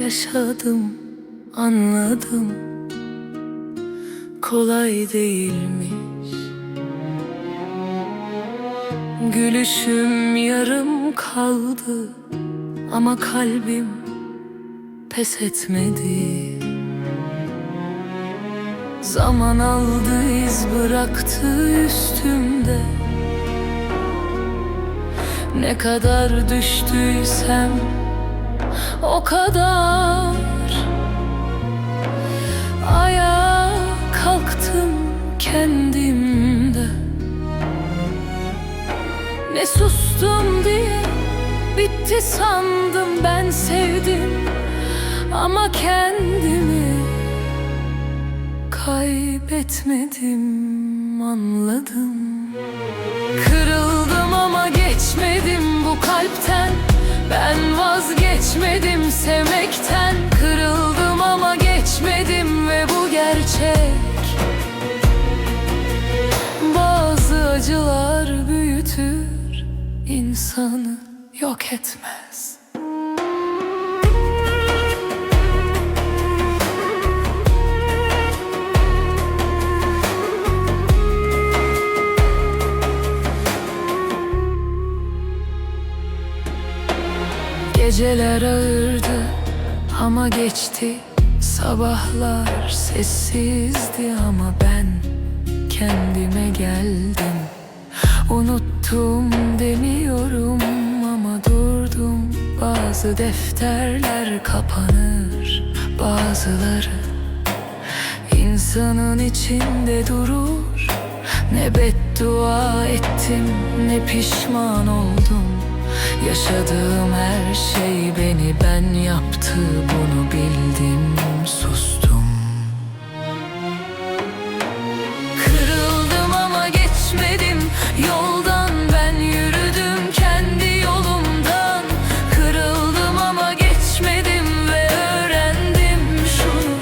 yaşadım, anladım. Kolay değilmiş. Gülüşüm yarım kaldı Ama kalbim pes etmedi. Zaman aldı iz bıraktı üstümde. Ne kadar düştüysem o kadar. Ayağa kalktım kendimde. Ne sustum diye bitti sandım ben sevdim. Ama kendimi kaybetmedim anladım vazgeçmedim sevmekten Kırıldım ama geçmedim ve bu gerçek. Bazı acılar büyütür insanı yok etmez Geceler ağırdı ama geçti. Sabahlar sessizdi ama ben kendime geldim. Unuttum demiyorum ama durdum. Bazı defterler kapanır bazıları insanın içinde durur. Ne beddua ettim ne pişman oldum Yaşadığım her şey beni ben yaptı Bunu bildim sustum. Kırıldım ama geçmedim yoldan Ben yürüdüm kendi yolumdan. Kırıldım ama geçmedim ve öğrendim şunu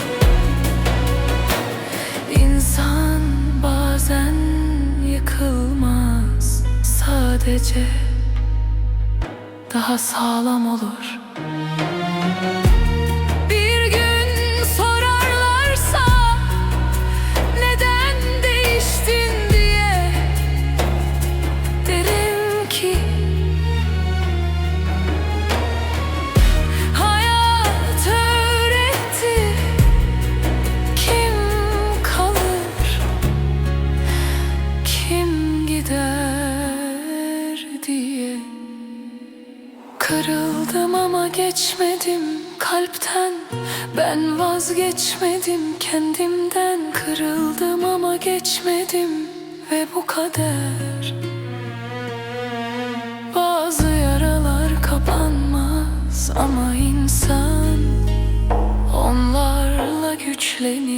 İnsan bazen yıkılmaz sadece daha sağlam olur. Kırıldım ama geçmedim kalpten. Ben vazgeçmedim kendimden. Kırıldım ama geçmedim ve bu kader. Bazı yaralar kapanmaz ama insan Onlarla güçlenir